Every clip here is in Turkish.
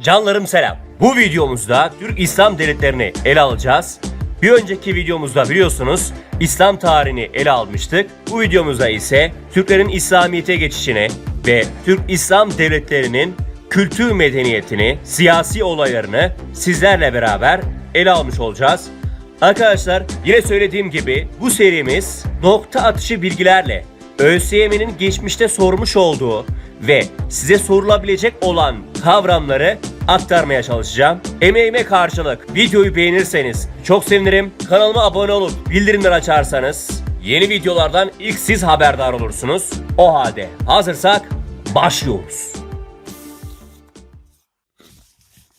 Canlarım selam. Bu videomuzda Türk İslam devletlerini ele alacağız. Bir önceki videomuzda biliyorsunuz İslam tarihini ele almıştık. Bu videomuzda ise Türklerin İslamiyet'e geçişini ve Türk İslam devletlerinin kültür medeniyetini, siyasi olaylarını sizlerle beraber ele almış olacağız. Arkadaşlar yine söylediğim gibi bu serimiz nokta atışı bilgilerle ÖSYM'nin geçmişte sormuş olduğu ve size sorulabilecek olan kavramları aktarmaya çalışacağım. Emeğime karşılık videoyu beğenirseniz çok sevinirim. Kanalıma abone olup bildirimler açarsanız yeni videolardan ilk siz haberdar olursunuz. O halde hazırsak başlıyoruz.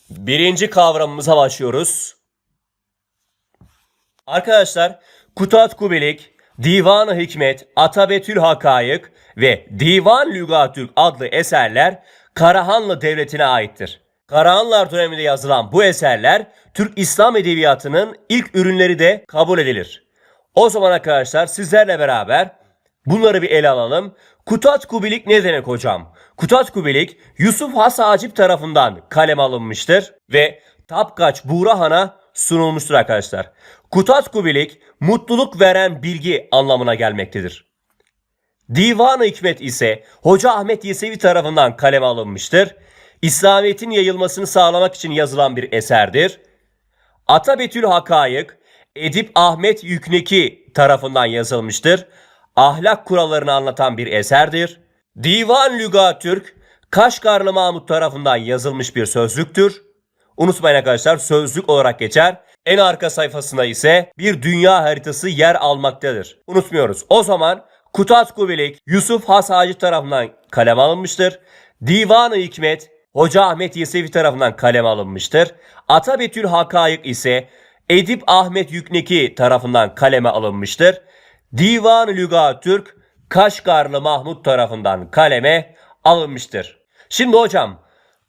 Birinci kavramımıza başlıyoruz. Arkadaşlar Kutat Kubelik, Divan-ı Hikmet, Atabetül Hakayık ve Divan Lügatürk adlı eserler Karahanlı Devleti'ne aittir. Karahanlılar döneminde yazılan bu eserler Türk İslam Edebiyatı'nın ilk ürünleri de kabul edilir. O zaman arkadaşlar sizlerle beraber bunları bir ele alalım. Kutat Kubilik ne demek hocam? Kutat Kubilik Yusuf Has Hacip tarafından kaleme alınmıştır ve Tapkaç Buğra Han'a sunulmuştur arkadaşlar. Kutat Kubilik mutluluk veren bilgi anlamına gelmektedir. Divan-ı Hikmet ise Hoca Ahmet Yesevi tarafından kaleme alınmıştır. İslamiyet'in yayılmasını sağlamak için yazılan bir eserdir. Atabetül Hakayık Edip Ahmet Yükneki tarafından yazılmıştır. Ahlak kurallarını anlatan bir eserdir. Divan Lügatürk Kaşgarlı Mahmut tarafından yazılmış bir sözlüktür. Unutmayın arkadaşlar sözlük olarak geçer. En arka sayfasında ise bir dünya haritası yer almaktadır. Unutmuyoruz. O zaman Kutat Kubilik Yusuf Has Hacı tarafından kaleme alınmıştır. Divan-ı Hikmet Hoca Ahmet Yesevi tarafından kaleme alınmıştır. Atabetül Hakayık ise Edip Ahmet Yükneki tarafından kaleme alınmıştır. Divan-ı Lügatürk Kaşgarlı Mahmut tarafından kaleme alınmıştır. Şimdi hocam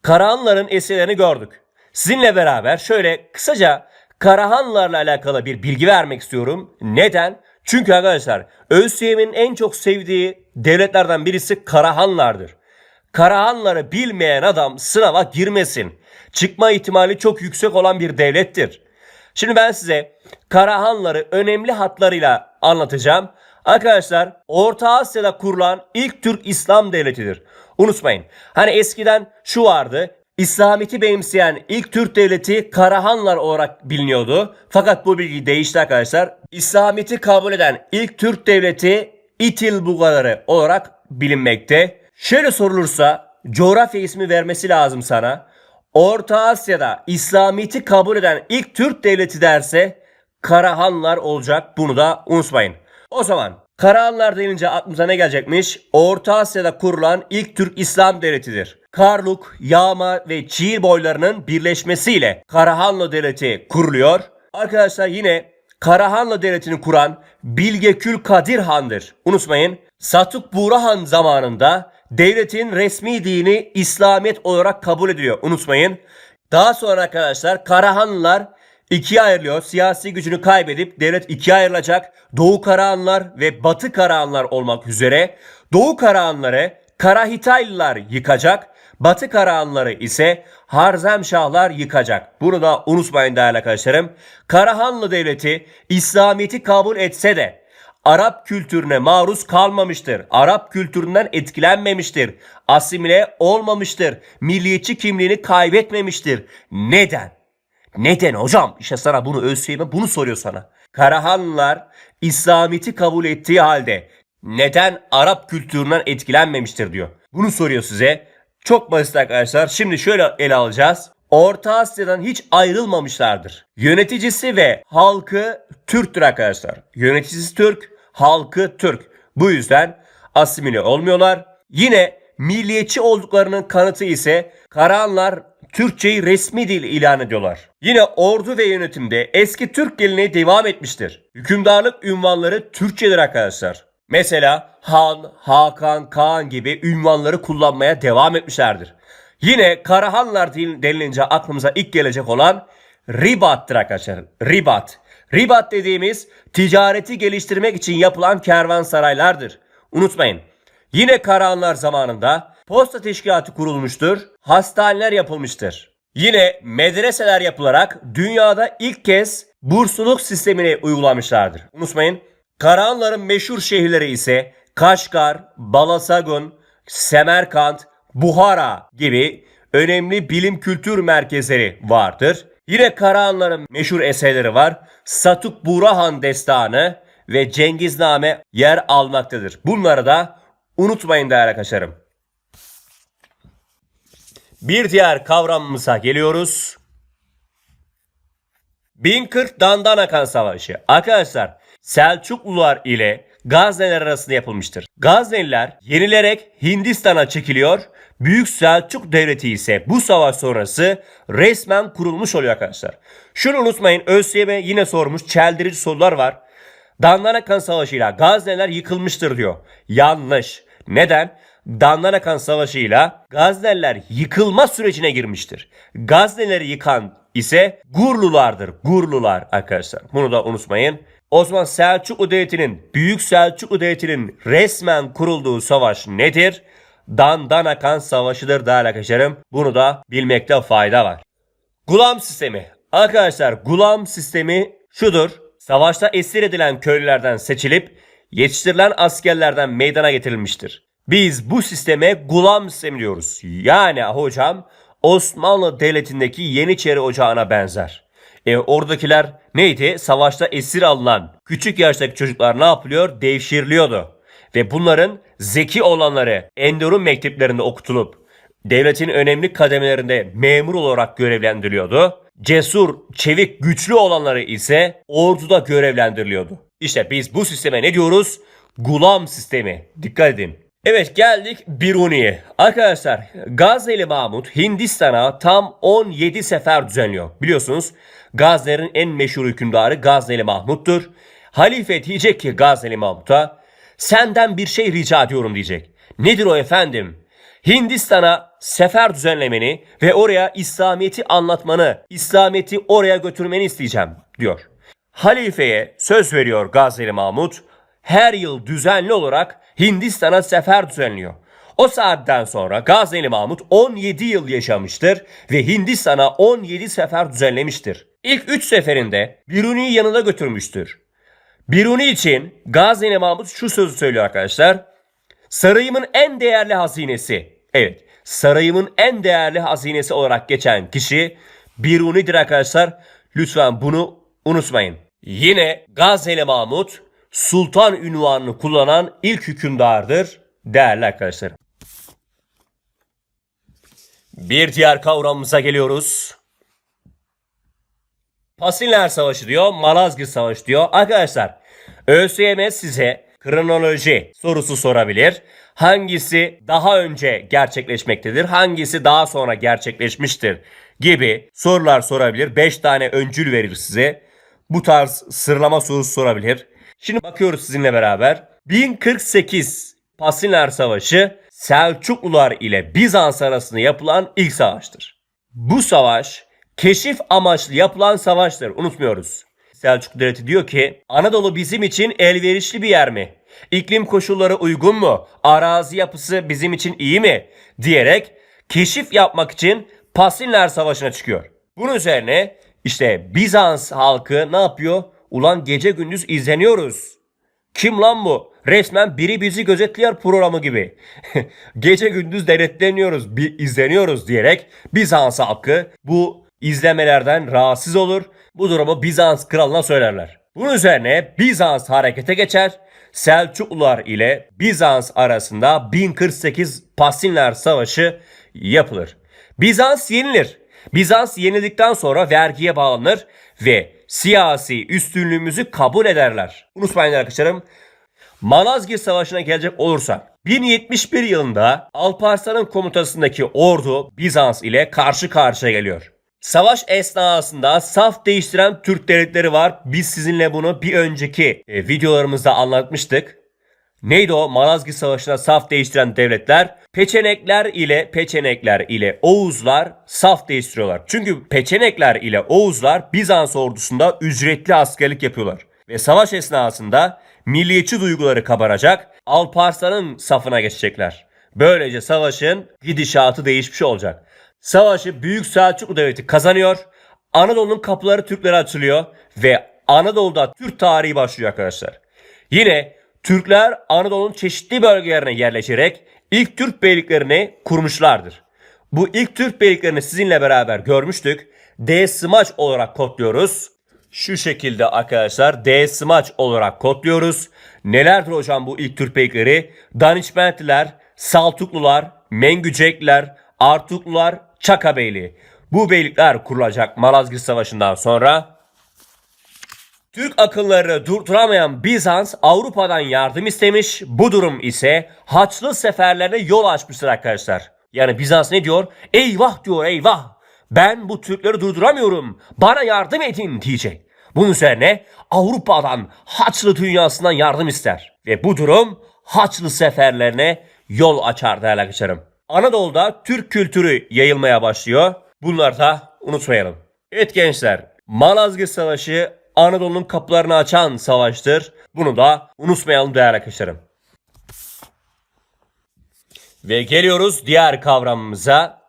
Karahanlıların eserlerini gördük. Sizinle beraber şöyle kısaca Karahanlılarla alakalı bir bilgi vermek istiyorum. Neden? Çünkü arkadaşlar ÖSYM'in en çok sevdiği devletlerden birisi Karahanlılardır. Karahanları bilmeyen adam sınava girmesin. Çıkma ihtimali çok yüksek olan bir devlettir. Şimdi ben size Karahanları önemli hatlarıyla anlatacağım. Arkadaşlar Orta Asya'da kurulan ilk Türk İslam devletidir. Unutmayın. Hani eskiden şu vardı. İslamiyet'i benimseyen ilk Türk devleti Karahanlar olarak biliniyordu. Fakat bu bilgi değişti arkadaşlar. İslamiyet'i kabul eden ilk Türk devleti İtil Bulgarları olarak bilinmekte. Şöyle sorulursa coğrafya ismi vermesi lazım sana. Orta Asya'da İslamiyet'i kabul eden ilk Türk devleti derse Karahanlar olacak. Bunu da unutmayın. O zaman Karahanlar denince aklımıza ne gelecekmiş? Orta Asya'da kurulan ilk Türk İslam devletidir. Karluk, Yağma ve Çiğil boylarının birleşmesiyle Karahanlı Devleti kuruluyor. Arkadaşlar yine Karahanlı Devleti'ni kuran Bilgekül Kadir Han'dır. Unutmayın. Satuk Buğra zamanında devletin resmi dini İslamiyet olarak kabul ediliyor. Unutmayın. Daha sonra arkadaşlar Karahanlılar ikiye ayrılıyor. Siyasi gücünü kaybedip devlet ikiye ayrılacak. Doğu Karahanlılar ve Batı Karahanlılar olmak üzere. Doğu Karahanlıları Karahitaylılar yıkacak. Batı Karahanlıları ise Harzemşahlar yıkacak. Bunu da unutmayın değerli arkadaşlarım. Karahanlı Devleti İslamiyet'i kabul etse de Arap kültürüne maruz kalmamıştır. Arap kültüründen etkilenmemiştir. Asimile olmamıştır. Milliyetçi kimliğini kaybetmemiştir. Neden? Neden hocam? İşte sana bunu ÖSYM bunu soruyor sana. Karahanlılar İslamiyet'i kabul ettiği halde neden Arap kültüründen etkilenmemiştir diyor. Bunu soruyor size. Çok basit arkadaşlar. Şimdi şöyle ele alacağız. Orta Asya'dan hiç ayrılmamışlardır. Yöneticisi ve halkı Türktür arkadaşlar. Yöneticisi Türk, halkı Türk. Bu yüzden asimile olmuyorlar. Yine milliyetçi olduklarının kanıtı ise Karahanlar Türkçeyi resmi dil ilan ediyorlar. Yine ordu ve yönetimde eski Türk geleneği devam etmiştir. Hükümdarlık ünvanları Türkçedir arkadaşlar. Mesela Han, Hakan, Kaan gibi ünvanları kullanmaya devam etmişlerdir. Yine Karahanlar denilince aklımıza ilk gelecek olan Ribat'tır arkadaşlar. Ribat. Ribat dediğimiz ticareti geliştirmek için yapılan kervansaraylardır. Unutmayın. Yine Karahanlar zamanında posta teşkilatı kurulmuştur. Hastaneler yapılmıştır. Yine medreseler yapılarak dünyada ilk kez bursluluk sistemini uygulamışlardır. Unutmayın. Karahanların meşhur şehirleri ise Kaşgar, Balasagun, Semerkant, Buhara gibi önemli bilim kültür merkezleri vardır. Yine Karahanların meşhur eserleri var. Satuk Burahan Destanı ve Cengizname yer almaktadır. Bunları da unutmayın değerli arkadaşlarım. Bir diğer kavramımıza geliyoruz. 1040 Dandanakan Savaşı. Arkadaşlar Selçuklular ile Gazneliler arasında yapılmıştır. Gazneliler yenilerek Hindistan'a çekiliyor. Büyük Selçuk Devleti ise bu savaş sonrası resmen kurulmuş oluyor arkadaşlar. Şunu unutmayın ÖSYM yine sormuş çeldirici sorular var. Dandanakan Savaşı'yla Gazneliler yıkılmıştır diyor. Yanlış. Neden? Dandanakan Savaşı'yla Gazneliler yıkılma sürecine girmiştir. Gaznelileri yıkan ise Gurlulardır. Gurlular arkadaşlar. Bunu da unutmayın. O zaman Selçuklu Devleti'nin, Büyük Selçuklu Devleti'nin resmen kurulduğu savaş nedir? Dandanakan Savaşı'dır değerli arkadaşlarım. Bunu da bilmekte fayda var. Gulam sistemi. Arkadaşlar gulam sistemi şudur. Savaşta esir edilen köylülerden seçilip yetiştirilen askerlerden meydana getirilmiştir. Biz bu sisteme gulam sistemi diyoruz. Yani hocam Osmanlı Devleti'ndeki Yeniçeri Ocağı'na benzer. E, oradakiler neydi? Savaşta esir alınan küçük yaştaki çocuklar ne yapılıyor? Devşiriliyordu. Ve bunların zeki olanları Enderun mekteplerinde okutulup devletin önemli kademelerinde memur olarak görevlendiriliyordu. Cesur, çevik, güçlü olanları ise orduda görevlendiriliyordu. İşte biz bu sisteme ne diyoruz? Gulam sistemi. Dikkat edin. Evet geldik Biruni'ye. Arkadaşlar Gazneli Mahmut Hindistan'a tam 17 sefer düzenliyor. Biliyorsunuz Gazne'nin en meşhur hükümdarı Gazneli Mahmut'tur. Halife diyecek ki Gazneli Mahmut'a senden bir şey rica ediyorum diyecek. Nedir o efendim? Hindistan'a sefer düzenlemeni ve oraya İslamiyet'i anlatmanı, İslamiyet'i oraya götürmeni isteyeceğim diyor. Halifeye söz veriyor Gazneli Mahmut. Her yıl düzenli olarak Hindistan'a sefer düzenliyor. O saatten sonra Gazneli Mahmut 17 yıl yaşamıştır ve Hindistan'a 17 sefer düzenlemiştir. İlk 3 seferinde Biruni'yi yanında götürmüştür. Biruni için Gazneli Mahmut şu sözü söylüyor arkadaşlar. Sarayımın en değerli hazinesi. Evet, sarayımın en değerli hazinesi olarak geçen kişi Biruni'dir arkadaşlar. Lütfen bunu unutmayın. Yine Gazneli Mahmut sultan ünvanını kullanan ilk hükümdardır değerli arkadaşlar. Bir diğer kavramımıza geliyoruz. Pasinler Savaşı diyor, Malazgirt Savaşı diyor. Arkadaşlar ÖSYM size kronoloji sorusu sorabilir. Hangisi daha önce gerçekleşmektedir, hangisi daha sonra gerçekleşmiştir gibi sorular sorabilir. 5 tane öncül verir size. Bu tarz sırlama sorusu sorabilir. Şimdi bakıyoruz sizinle beraber. 1048 Pasinler Savaşı Selçuklular ile Bizans arasında yapılan ilk savaştır. Bu savaş keşif amaçlı yapılan savaştır. Unutmuyoruz. Selçuklu Devleti diyor ki Anadolu bizim için elverişli bir yer mi? İklim koşulları uygun mu? Arazi yapısı bizim için iyi mi? Diyerek keşif yapmak için Pasinler Savaşı'na çıkıyor. Bunun üzerine işte Bizans halkı ne yapıyor? Ulan gece gündüz izleniyoruz. Kim lan bu? Resmen biri bizi gözetliyor programı gibi. gece gündüz denetleniyoruz, bir izleniyoruz diyerek Bizans halkı bu izlemelerden rahatsız olur. Bu durumu Bizans kralına söylerler. Bunun üzerine Bizans harekete geçer. Selçuklular ile Bizans arasında 1048 Pasinler Savaşı yapılır. Bizans yenilir. Bizans yenildikten sonra vergiye bağlanır ve siyasi üstünlüğümüzü kabul ederler. Unutmayın arkadaşlarım. Malazgirt Savaşı'na gelecek olursak 1071 yılında Alparslan'ın komutasındaki ordu Bizans ile karşı karşıya geliyor. Savaş esnasında saf değiştiren Türk devletleri var. Biz sizinle bunu bir önceki e, videolarımızda anlatmıştık. Neydi o? Malazgirt Savaşı'na saf değiştiren devletler Peçenekler ile Peçenekler ile Oğuzlar saf değiştiriyorlar. Çünkü Peçenekler ile Oğuzlar Bizans ordusunda ücretli askerlik yapıyorlar. Ve savaş esnasında milliyetçi duyguları kabaracak, Alparslan'ın safına geçecekler. Böylece savaşın gidişatı değişmiş olacak. Savaşı Büyük Selçuklu Devleti kazanıyor. Anadolu'nun kapıları Türklere açılıyor ve Anadolu'da Türk tarihi başlıyor arkadaşlar. Yine Türkler Anadolu'nun çeşitli bölgelerine yerleşerek ilk Türk beyliklerini kurmuşlardır. Bu ilk Türk beyliklerini sizinle beraber görmüştük. D smaç olarak kodluyoruz. Şu şekilde arkadaşlar D smaç olarak kodluyoruz. Nelerdir hocam bu ilk Türk beylikleri? Danişmentliler, Saltuklular, Mengücekler, Artuklular, Çaka Beyliği. Bu beylikler kurulacak Malazgirt Savaşı'ndan sonra. Türk akılları durduramayan Bizans Avrupa'dan yardım istemiş. Bu durum ise Haçlı seferlerine yol açmıştır arkadaşlar. Yani Bizans ne diyor? Eyvah diyor eyvah. Ben bu Türkleri durduramıyorum. Bana yardım edin diyecek. Bunun üzerine Avrupa'dan Haçlı dünyasından yardım ister. Ve bu durum Haçlı seferlerine yol açar değerli arkadaşlarım. Anadolu'da Türk kültürü yayılmaya başlıyor. Bunları da unutmayalım. Evet gençler, Malazgirt Savaşı Anadolu'nun kapılarını açan savaştır. Bunu da unutmayalım değerli arkadaşlarım. Ve geliyoruz diğer kavramımıza.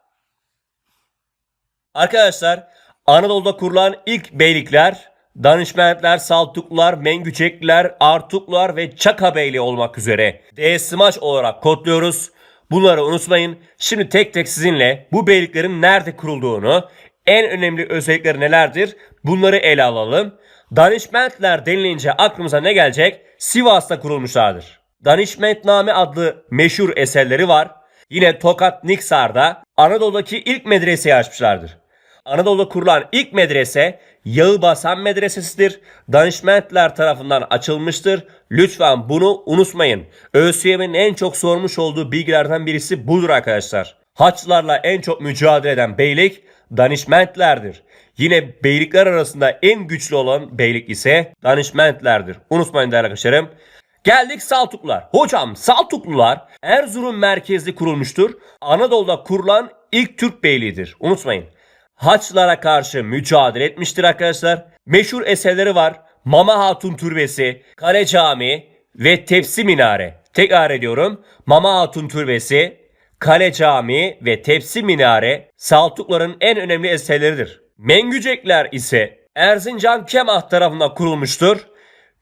Arkadaşlar Anadolu'da kurulan ilk beylikler Danışmentler, Saltuklular, Mengücekliler, Artuklular ve Çaka Beyliği olmak üzere D-Smaç olarak kodluyoruz. Bunları unutmayın. Şimdi tek tek sizinle bu beyliklerin nerede kurulduğunu, en önemli özellikleri nelerdir bunları ele alalım. Danışmentler denilince aklımıza ne gelecek? Sivas'ta kurulmuşlardır. Danışmentname adlı meşhur eserleri var. Yine Tokat Niksar'da Anadolu'daki ilk medreseyi açmışlardır. Anadolu'da kurulan ilk medrese Yağıbasan Medresesi'dir. Danışmentler tarafından açılmıştır. Lütfen bunu unutmayın. ÖSYM'nin en çok sormuş olduğu bilgilerden birisi budur arkadaşlar. Haçlılarla en çok mücadele eden beylik danışmentlerdir. Yine beylikler arasında en güçlü olan beylik ise danışmentlerdir. Unutmayın değerli arkadaşlarım. Geldik Saltuklular. Hocam Saltuklular Erzurum merkezli kurulmuştur. Anadolu'da kurulan ilk Türk beyliğidir. Unutmayın. Haçlılara karşı mücadele etmiştir arkadaşlar. Meşhur eserleri var. Mama Hatun Türbesi, Kale Camii ve Tepsi Minare. Tekrar ediyorum. Mama Hatun Türbesi, Kale Camii ve Tepsi Minare Saltukların en önemli eserleridir. Mengücekler ise Erzincan Kemah tarafından kurulmuştur.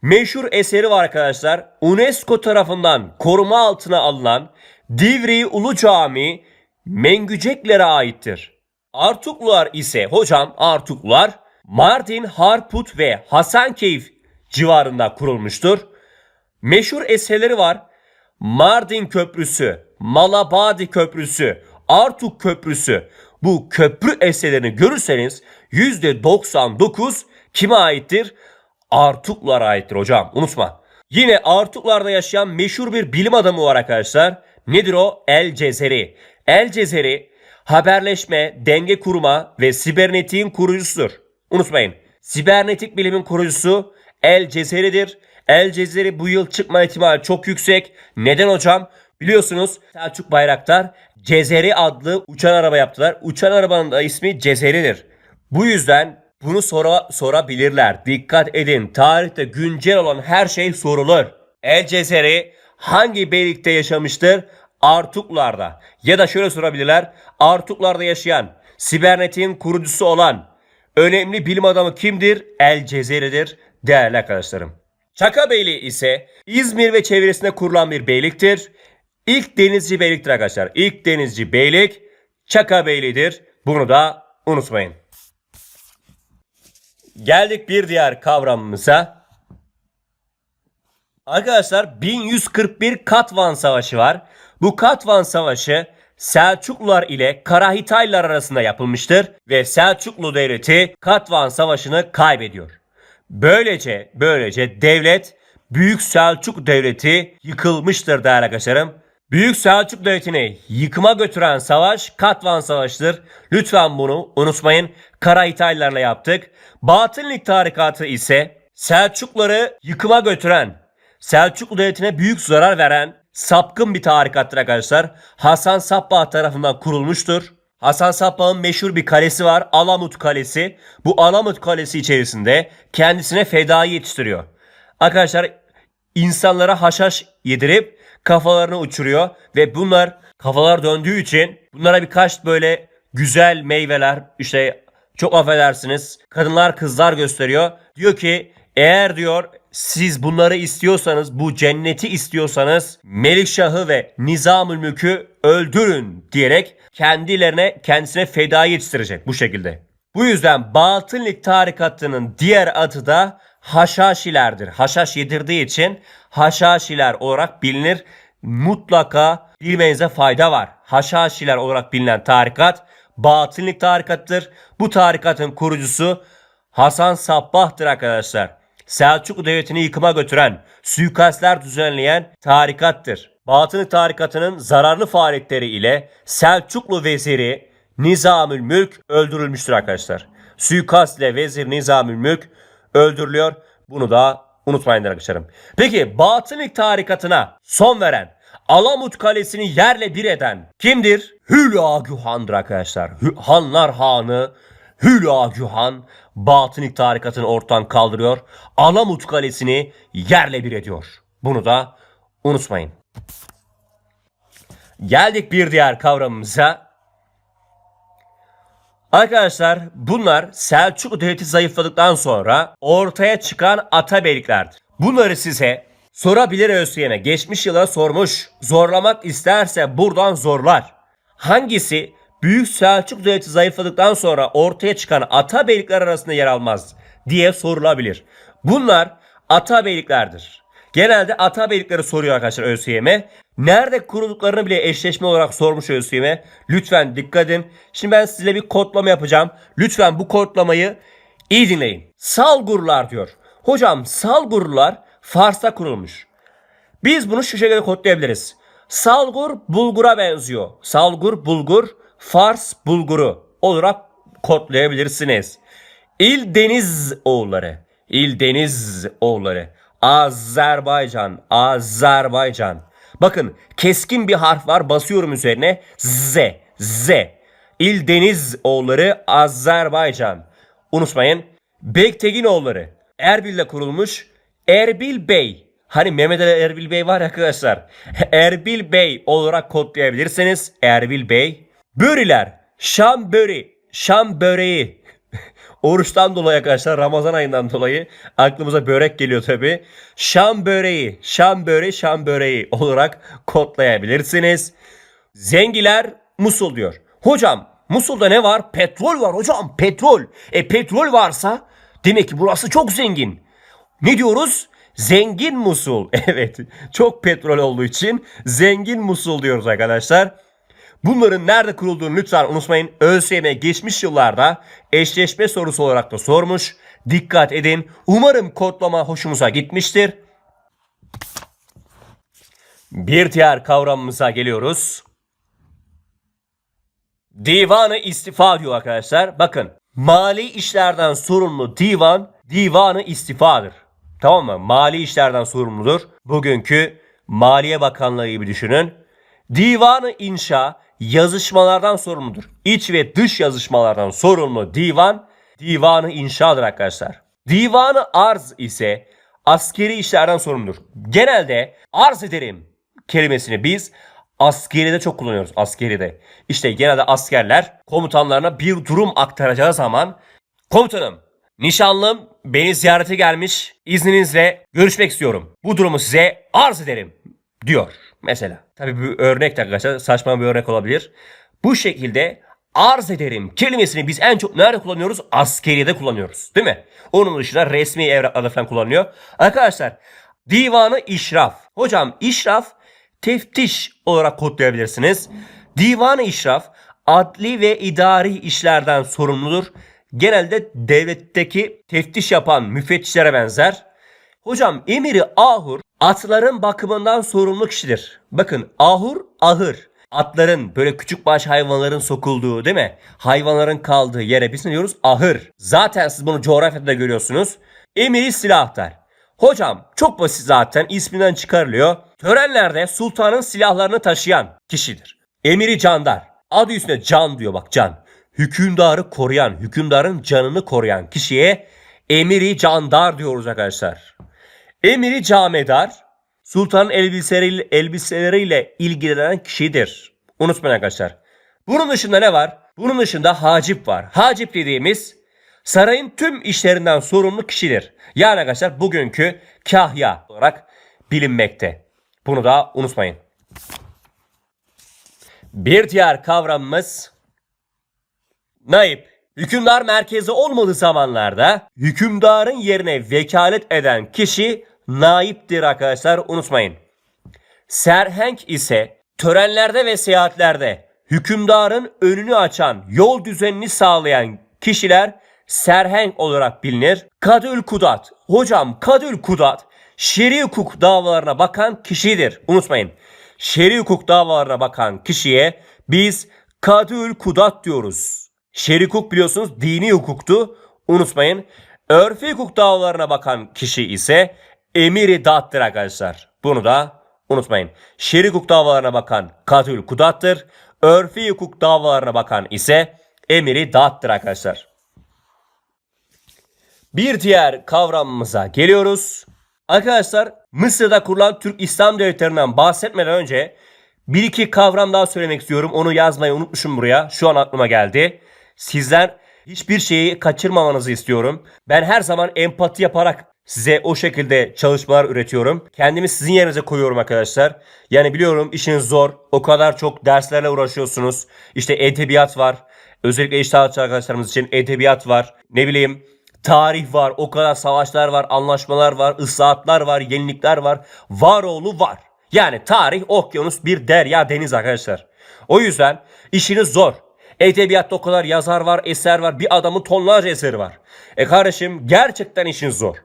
Meşhur eseri var arkadaşlar. UNESCO tarafından koruma altına alınan Divri Ulu Camii Mengüceklere aittir. Artuklular ise hocam Artuklular Mardin, Harput ve Hasankeyf civarında kurulmuştur. Meşhur eserleri var. Mardin Köprüsü, Malabadi Köprüsü, Artuk Köprüsü. Bu köprü eserlerini görürseniz %99 kime aittir? Artuklara aittir hocam. Unutma. Yine Artuklarda yaşayan meşhur bir bilim adamı var arkadaşlar. Nedir o? El Cezeri. El Cezeri haberleşme, denge kurma ve sibernetiğin kurucusudur. Unutmayın. Sibernetik bilimin kurucusu El Cezeri'dir. El Cezeri bu yıl çıkma ihtimali çok yüksek. Neden hocam? Biliyorsunuz Selçuk Bayraktar Cezeri adlı uçan araba yaptılar. Uçan arabanın da ismi Cezeri'dir. Bu yüzden bunu sora, sorabilirler. Dikkat edin. Tarihte güncel olan her şey sorulur. El Cezeri hangi beylikte yaşamıştır? Artuklar'da. Ya da şöyle sorabilirler. Artuklar'da yaşayan, sibernetin kurucusu olan önemli bilim adamı kimdir? El Cezeri'dir değerli arkadaşlarım. Çaka Beyliği ise İzmir ve çevresinde kurulan bir beyliktir. İlk denizci beyliktir arkadaşlar. İlk denizci beylik Çaka Beyliği'dir. Bunu da unutmayın. Geldik bir diğer kavramımıza. Arkadaşlar 1141 Katvan Savaşı var. Bu Katvan Savaşı Selçuklular ile Karahitaylılar arasında yapılmıştır ve Selçuklu Devleti Katvan Savaşı'nı kaybediyor. Böylece böylece devlet Büyük Selçuk Devleti yıkılmıştır değerli arkadaşlarım. Büyük Selçuk Devleti'ni yıkıma götüren savaş Katvan Savaşı'dır. Lütfen bunu unutmayın. Karahitaylılarla yaptık. Batınlık tarikatı ise Selçukları yıkıma götüren, Selçuklu Devleti'ne büyük zarar veren sapkın bir tarikattır arkadaşlar. Hasan Sabbah tarafından kurulmuştur. Hasan Sabbah'ın meşhur bir kalesi var. Alamut Kalesi. Bu Alamut Kalesi içerisinde kendisine fedai yetiştiriyor. Arkadaşlar insanlara haşhaş yedirip kafalarını uçuruyor ve bunlar kafalar döndüğü için bunlara birkaç böyle güzel meyveler işte çok affedersiniz kadınlar kızlar gösteriyor. Diyor ki eğer diyor siz bunları istiyorsanız bu cenneti istiyorsanız Melikşah'ı ve Nizamül Mülk'ü öldürün diyerek kendilerine kendisine fedai yetiştirecek bu şekilde. Bu yüzden batınlık tarikatının diğer adı da Haşhaşilerdir. Haşhaş yedirdiği için Haşhaşiler olarak bilinir. Mutlaka bilmenize fayda var. Haşhaşiler olarak bilinen tarikat batınlık tarikattır. Bu tarikatın kurucusu Hasan Sabbah'tır arkadaşlar. Selçuklu Devleti'ni yıkıma götüren, suikastler düzenleyen tarikattır. Batınlık tarikatının zararlı faaliyetleri ile Selçuklu veziri Nizamül Mülk öldürülmüştür arkadaşlar. Suikast ile vezir Nizamül Mülk öldürülüyor. Bunu da unutmayın arkadaşlarım. Peki Batınlık tarikatına son veren Alamut Kalesi'ni yerle bir eden kimdir? Hülya Gühan'dır arkadaşlar. Hanlar Hanı Hülya Gühan Batınlık tarikatını ortadan kaldırıyor. Alamut Kalesi'ni yerle bir ediyor. Bunu da unutmayın. Geldik bir diğer kavramımıza. Arkadaşlar bunlar Selçuklu Devleti zayıfladıktan sonra ortaya çıkan atabeyliklerdir. Bunları size sorabilir ÖSYM. Geçmiş yıla sormuş. Zorlamak isterse buradan zorlar. Hangisi Büyük Selçuklu Devleti zayıfladıktan sonra ortaya çıkan atabeylikler arasında yer almaz diye sorulabilir. Bunlar atabeyliklerdir. Genelde atabeylikleri soruyor arkadaşlar ÖSYM. Nerede kurulduklarını bile eşleşme olarak sormuş ÖSYM. Lütfen dikkat edin. Şimdi ben size bir kodlama yapacağım. Lütfen bu kodlamayı iyi dinleyin. Salgurlar diyor. Hocam Salgurlar Fars'ta kurulmuş. Biz bunu şu şekilde kodlayabiliriz. Salgur bulgura benziyor. Salgur bulgur, Fars bulguru olarak kodlayabilirsiniz. İl Deniz oğulları. İl Deniz oğulları. Azerbaycan, Azerbaycan. Bakın keskin bir harf var basıyorum üzerine. Z, Z. İl Deniz oğulları Azerbaycan. Unutmayın. Bektegin oğulları. Erbil'de kurulmuş. Erbil Bey. Hani Mehmet Ali Erbil Bey var arkadaşlar. Erbil Bey olarak kodlayabilirsiniz. Erbil Bey. Böriler. Şam böri. Şam böreği. Oruçtan dolayı arkadaşlar Ramazan ayından dolayı aklımıza börek geliyor tabi. Şam böreği, Şam böreği, Şam böreği olarak kodlayabilirsiniz. Zengiler Musul diyor. Hocam Musul'da ne var? Petrol var hocam petrol. E petrol varsa demek ki burası çok zengin. Ne diyoruz? Zengin Musul. Evet çok petrol olduğu için zengin Musul diyoruz arkadaşlar. Bunların nerede kurulduğunu lütfen unutmayın. ÖSYM geçmiş yıllarda eşleşme sorusu olarak da sormuş. Dikkat edin. Umarım kodlama hoşumuza gitmiştir. Bir diğer kavramımıza geliyoruz. Divanı istifa diyor arkadaşlar. Bakın mali işlerden sorumlu divan divanı istifadır. Tamam mı? Mali işlerden sorumludur. Bugünkü Maliye Bakanlığı gibi düşünün. Divanı inşa yazışmalardan sorumludur. İç ve dış yazışmalardan sorumlu divan divanı inşadır arkadaşlar. Divanı arz ise askeri işlerden sorumludur. Genelde arz ederim kelimesini biz askeride çok kullanıyoruz askeride. İşte genelde askerler komutanlarına bir durum aktaracağı zaman komutanım nişanlım beni ziyarete gelmiş izninizle görüşmek istiyorum. Bu durumu size arz ederim diyor mesela. Tabii bir örnek arkadaşlar saçma bir örnek olabilir. Bu şekilde arz ederim kelimesini biz en çok nerede kullanıyoruz? Askeriyede kullanıyoruz değil mi? Onun dışında resmi evraklarda falan kullanılıyor. Arkadaşlar divanı işraf. Hocam işraf teftiş olarak kodlayabilirsiniz. Divanı işraf adli ve idari işlerden sorumludur. Genelde devletteki teftiş yapan müfettişlere benzer. Hocam emiri ahur atların bakımından sorumlu kişidir. Bakın ahur ahır. Atların böyle küçük baş hayvanların sokulduğu değil mi? Hayvanların kaldığı yere biz ne diyoruz? Ahır. Zaten siz bunu coğrafyada da görüyorsunuz. Emiri silahtar. Hocam çok basit zaten isminden çıkarılıyor. Törenlerde sultanın silahlarını taşıyan kişidir. Emiri candar. Adı üstünde can diyor bak can. Hükümdarı koruyan, hükümdarın canını koruyan kişiye emiri candar diyoruz arkadaşlar. Emiri camedar, sultanın elbiseleriyle, elbiseleriyle ilgilenen kişidir. Unutmayın arkadaşlar. Bunun dışında ne var? Bunun dışında hacip var. Hacip dediğimiz sarayın tüm işlerinden sorumlu kişidir. Yani arkadaşlar bugünkü kahya olarak bilinmekte. Bunu da unutmayın. Bir diğer kavramımız naip. Hükümdar merkezi olmadığı zamanlarda hükümdarın yerine vekalet eden kişi naiptir arkadaşlar unutmayın. Serhenk ise törenlerde ve seyahatlerde hükümdarın önünü açan, yol düzenini sağlayan kişiler serhenk olarak bilinir. Kadül Kudat, hocam Kadül Kudat şer'i hukuk davalarına bakan kişidir. Unutmayın. Şer'i hukuk davalarına bakan kişiye biz Kadül Kudat diyoruz. Şer'i hukuk biliyorsunuz dini hukuktu. Unutmayın. Örfi hukuk davalarına bakan kişi ise emiri dattır arkadaşlar. Bunu da unutmayın. Şer'i hukuk davalarına bakan Kadül Kudat'tır. Örfi hukuk davalarına bakan ise emiri dattır arkadaşlar. Bir diğer kavramımıza geliyoruz. Arkadaşlar Mısır'da kurulan Türk İslam devletlerinden bahsetmeden önce bir iki kavram daha söylemek istiyorum. Onu yazmayı unutmuşum buraya. Şu an aklıma geldi. Sizler hiçbir şeyi kaçırmamanızı istiyorum. Ben her zaman empati yaparak size o şekilde çalışmalar üretiyorum. Kendimi sizin yerinize koyuyorum arkadaşlar. Yani biliyorum işiniz zor. O kadar çok derslerle uğraşıyorsunuz. İşte edebiyat var. Özellikle iştahatçı arkadaşlarımız için edebiyat var. Ne bileyim tarih var. O kadar savaşlar var, anlaşmalar var, ıslahatlar var, yenilikler var. Var oğlu var. Yani tarih okyanus bir derya deniz arkadaşlar. O yüzden işiniz zor. Edebiyatta o kadar yazar var, eser var. Bir adamın tonlarca eseri var. E kardeşim gerçekten işiniz zor.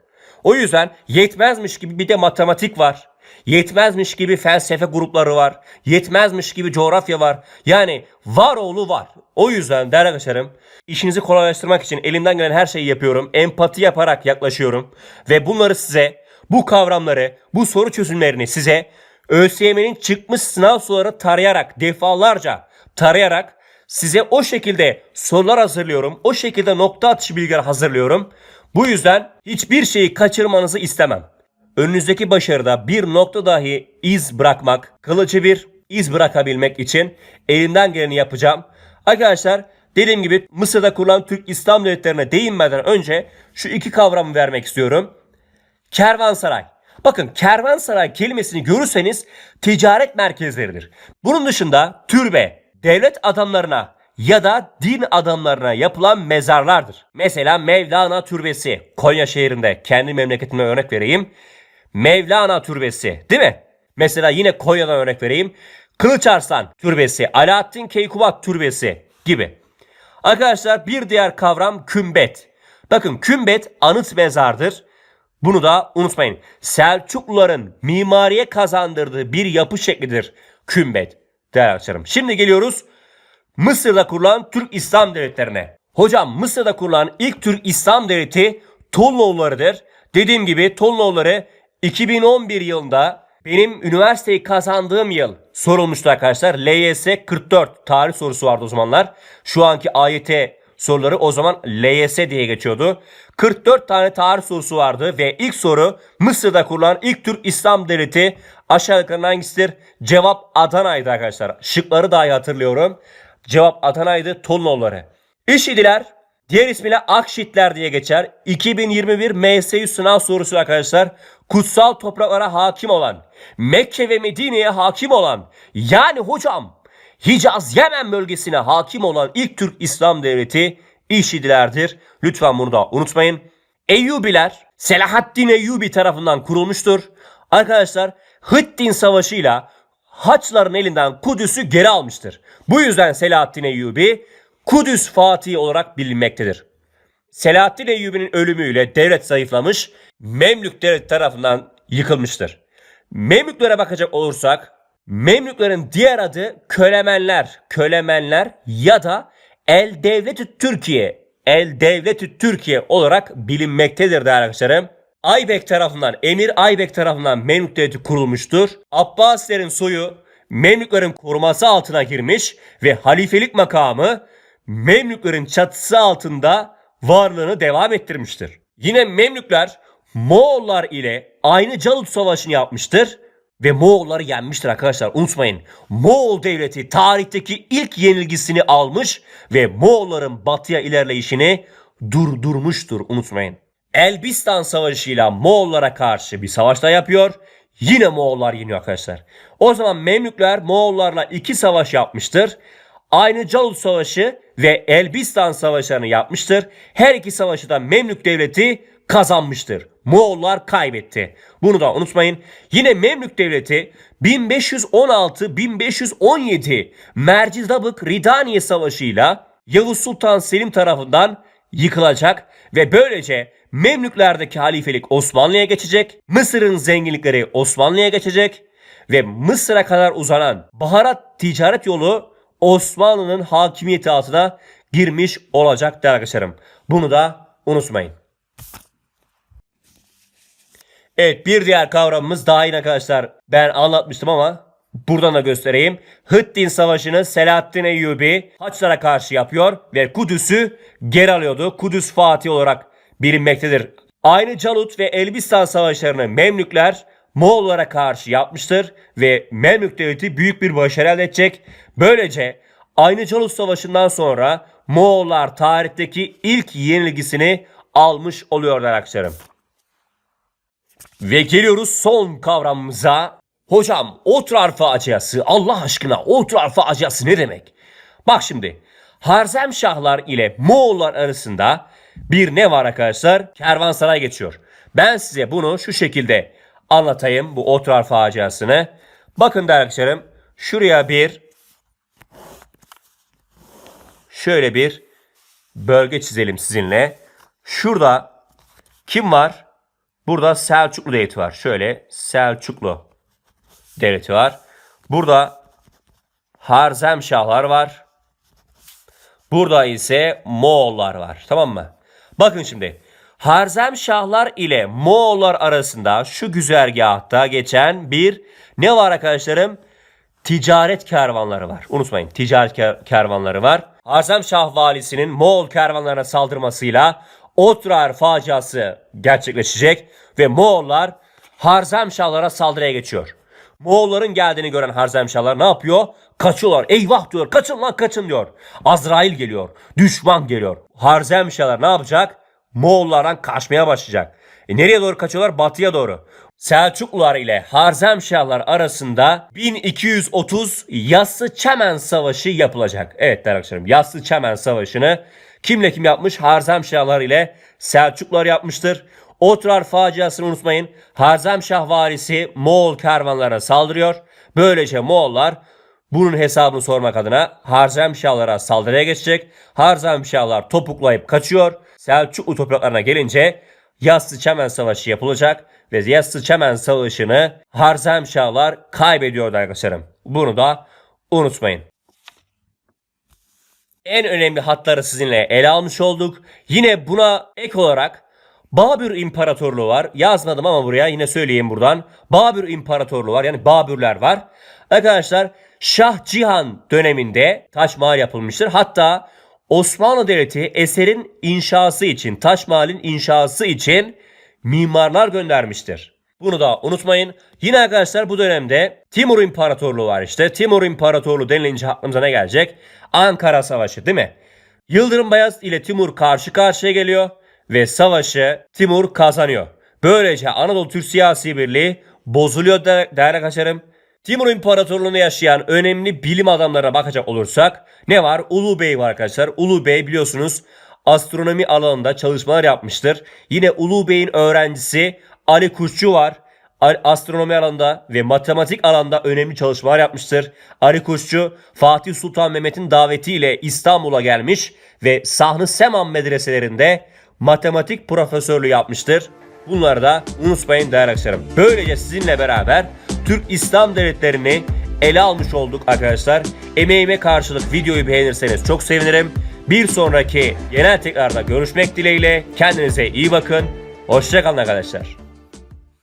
O yüzden yetmezmiş gibi bir de matematik var. Yetmezmiş gibi felsefe grupları var. Yetmezmiş gibi coğrafya var. Yani var oğlu var. O yüzden değerli arkadaşlarım işinizi kolaylaştırmak için elimden gelen her şeyi yapıyorum. Empati yaparak yaklaşıyorum. Ve bunları size, bu kavramları, bu soru çözümlerini size ÖSYM'nin çıkmış sınav soruları tarayarak, defalarca tarayarak size o şekilde sorular hazırlıyorum. O şekilde nokta atışı bilgiler hazırlıyorum. Bu yüzden hiçbir şeyi kaçırmanızı istemem. Önünüzdeki başarıda bir nokta dahi iz bırakmak, kılıcı bir iz bırakabilmek için elimden geleni yapacağım. Arkadaşlar dediğim gibi Mısır'da kurulan Türk İslam devletlerine değinmeden önce şu iki kavramı vermek istiyorum. Kervansaray. Bakın kervansaray kelimesini görürseniz ticaret merkezleridir. Bunun dışında türbe, devlet adamlarına ya da din adamlarına yapılan mezarlardır. Mesela Mevlana Türbesi Konya şehrinde kendi memleketime örnek vereyim. Mevlana Türbesi değil mi? Mesela yine Konya'dan örnek vereyim. Kılıçarslan Türbesi, Alaaddin Keykubat Türbesi gibi. Arkadaşlar bir diğer kavram kümbet. Bakın kümbet anıt mezardır. Bunu da unutmayın. Selçukluların mimariye kazandırdığı bir yapı şeklidir kümbet. Değerli arkadaşlarım. Şimdi geliyoruz Mısır'da kurulan Türk İslam devletlerine. Hocam Mısır'da kurulan ilk Türk İslam devleti Tolloğulları'dır. Dediğim gibi Tolloğulları 2011 yılında benim üniversiteyi kazandığım yıl sorulmuştu arkadaşlar. LYS 44 tarih sorusu vardı o zamanlar. Şu anki AYT soruları o zaman LYS diye geçiyordu. 44 tane tarih sorusu vardı ve ilk soru Mısır'da kurulan ilk Türk İslam devleti aşağıdakilerden hangisidir? Cevap Adana'ydı arkadaşlar. Şıkları dahi hatırlıyorum. Cevap Adana'ydı Tolnoğulları. İşidiler diğer ismiyle Akşitler diye geçer. 2021 MSU sınav sorusu arkadaşlar. Kutsal topraklara hakim olan, Mekke ve Medine'ye hakim olan, yani hocam Hicaz Yemen bölgesine hakim olan ilk Türk İslam devleti İşidilerdir. Lütfen bunu da unutmayın. Eyyubiler Selahaddin Eyyubi tarafından kurulmuştur. Arkadaşlar Hıttin Savaşı'yla Haçların elinden Kudüs'ü geri almıştır. Bu yüzden Selahaddin Eyyubi Kudüs Fatih olarak bilinmektedir. Selahaddin Eyyubi'nin ölümüyle devlet zayıflamış, Memlük devlet tarafından yıkılmıştır. Memlüklere bakacak olursak, Memlüklerin diğer adı Kölemenler, Kölemenler ya da El Devleti Türkiye, El Devleti Türkiye olarak bilinmektedir değerli arkadaşlarım. Aybek tarafından, Emir Aybek tarafından Memlük Devleti kurulmuştur. Abbasilerin soyu Memlüklerin koruması altına girmiş ve halifelik makamı Memlüklerin çatısı altında varlığını devam ettirmiştir. Yine Memlükler Moğollar ile aynı Calut Savaşı'nı yapmıştır ve Moğolları yenmiştir arkadaşlar. Unutmayın. Moğol devleti tarihteki ilk yenilgisini almış ve Moğolların batıya ilerleyişini durdurmuştur. Unutmayın. Elbistan Savaşı'yla Moğollara karşı bir savaşta yapıyor. Yine Moğollar yeniyor arkadaşlar. O zaman Memlükler Moğollarla iki savaş yapmıştır. Aynı Calut Savaşı ve Elbistan Savaşlarını yapmıştır. Her iki savaşı da Memlük Devleti kazanmıştır. Moğollar kaybetti. Bunu da unutmayın. Yine Memlük Devleti 1516-1517 Mercidabık Ridaniye Savaşı'yla Yavuz Sultan Selim tarafından yıkılacak ve böylece Memlüklerdeki halifelik Osmanlı'ya geçecek. Mısır'ın zenginlikleri Osmanlı'ya geçecek ve Mısır'a kadar uzanan baharat ticaret yolu Osmanlı'nın hakimiyeti altına girmiş olacak arkadaşlarım. Bunu da unutmayın. Evet bir diğer kavramımız daha yine arkadaşlar ben anlatmıştım ama buradan da göstereyim. Hıttin Savaşı'nı Selahaddin Eyyubi Haçlara karşı yapıyor ve Kudüs'ü geri alıyordu. Kudüs Fatih olarak bilinmektedir. Aynı Calut ve Elbistan Savaşlarını Memlükler Moğollara karşı yapmıştır ve Memlük Devleti büyük bir başarı elde edecek. Böylece aynı Calut Savaşı'ndan sonra Moğollar tarihteki ilk yenilgisini almış oluyorlar arkadaşlarım. Ve geliyoruz son kavramımıza. Hocam otrar faciası Allah aşkına otrar faciası ne demek? Bak şimdi Harzemşahlar ile Moğollar arasında bir ne var arkadaşlar? Kervansaray geçiyor. Ben size bunu şu şekilde anlatayım bu otrar faciasını. Bakın da arkadaşlarım şuraya bir şöyle bir bölge çizelim sizinle. Şurada kim var? Burada Selçuklu devleti var. Şöyle Selçuklu devleti var. Burada Harzemşahlar var. Burada ise Moğollar var. Tamam mı? Bakın şimdi. Harzemşahlar ile Moğollar arasında şu güzergahta geçen bir ne var arkadaşlarım? Ticaret kervanları var. Unutmayın ticaret ker- kervanları var. Harzemşah valisinin Moğol kervanlarına saldırmasıyla Otrar faciası gerçekleşecek ve Moğollar Harzemşahlara saldırıya geçiyor. Moğolların geldiğini gören Harzemşahlar ne yapıyor? Kaçıyorlar. Eyvah diyor. Kaçın lan kaçın diyor. Azrail geliyor. Düşman geliyor. Harzemşahlar ne yapacak? Moğollardan kaçmaya başlayacak. E nereye doğru kaçıyorlar? Batıya doğru. Selçuklular ile Harzemşahlar arasında 1230 Yassı Çemen Savaşı yapılacak. Evet arkadaşlarım Yassı Çemen Savaşı'nı kimle kim yapmış? Harzemşahlar ile Selçuklular yapmıştır. Otrar faciasını unutmayın. Harzemşah varisi Moğol kervanlara saldırıyor. Böylece Moğollar bunun hesabını sormak adına Harzemşahlara saldırıya geçecek. Harzemşahlar topuklayıp kaçıyor. Selçuklu topraklarına gelince Yassı Çemen Savaşı yapılacak ve Yassı Çemen Savaşı'nı Harzemşahlar kaybediyordu arkadaşlarım. Bunu da unutmayın. En önemli hatları sizinle ele almış olduk. Yine buna ek olarak Babür İmparatorluğu var. Yazmadım ama buraya yine söyleyeyim buradan. Babür İmparatorluğu var. Yani Babürler var. Arkadaşlar Şah Cihan döneminde Taş Mahal yapılmıştır. Hatta Osmanlı Devleti eserin inşası için, Taş Mahal'in inşası için mimarlar göndermiştir. Bunu da unutmayın. Yine arkadaşlar bu dönemde Timur İmparatorluğu var işte. Timur İmparatorluğu denilince aklımıza ne gelecek? Ankara Savaşı değil mi? Yıldırım Bayezid ile Timur karşı karşıya geliyor ve savaşı Timur kazanıyor. Böylece Anadolu Türk Siyasi Birliği bozuluyor de- değerli arkadaşlarım. Timur İmparatorluğu'nda yaşayan önemli bilim adamlarına bakacak olursak ne var? Ulu Bey var arkadaşlar. Ulu Bey biliyorsunuz astronomi alanında çalışmalar yapmıştır. Yine Ulu Bey'in öğrencisi Ali Kuşçu var. Astronomi alanında ve matematik alanda önemli çalışmalar yapmıştır. Ali Kuşçu Fatih Sultan Mehmet'in davetiyle İstanbul'a gelmiş ve Sahn-ı Seman medreselerinde matematik profesörlüğü yapmıştır. Bunları da unutmayın değerli arkadaşlarım. Böylece sizinle beraber Türk İslam devletlerini ele almış olduk arkadaşlar. Emeğime karşılık videoyu beğenirseniz çok sevinirim. Bir sonraki genel tekrarda görüşmek dileğiyle kendinize iyi bakın. Hoşçakalın arkadaşlar.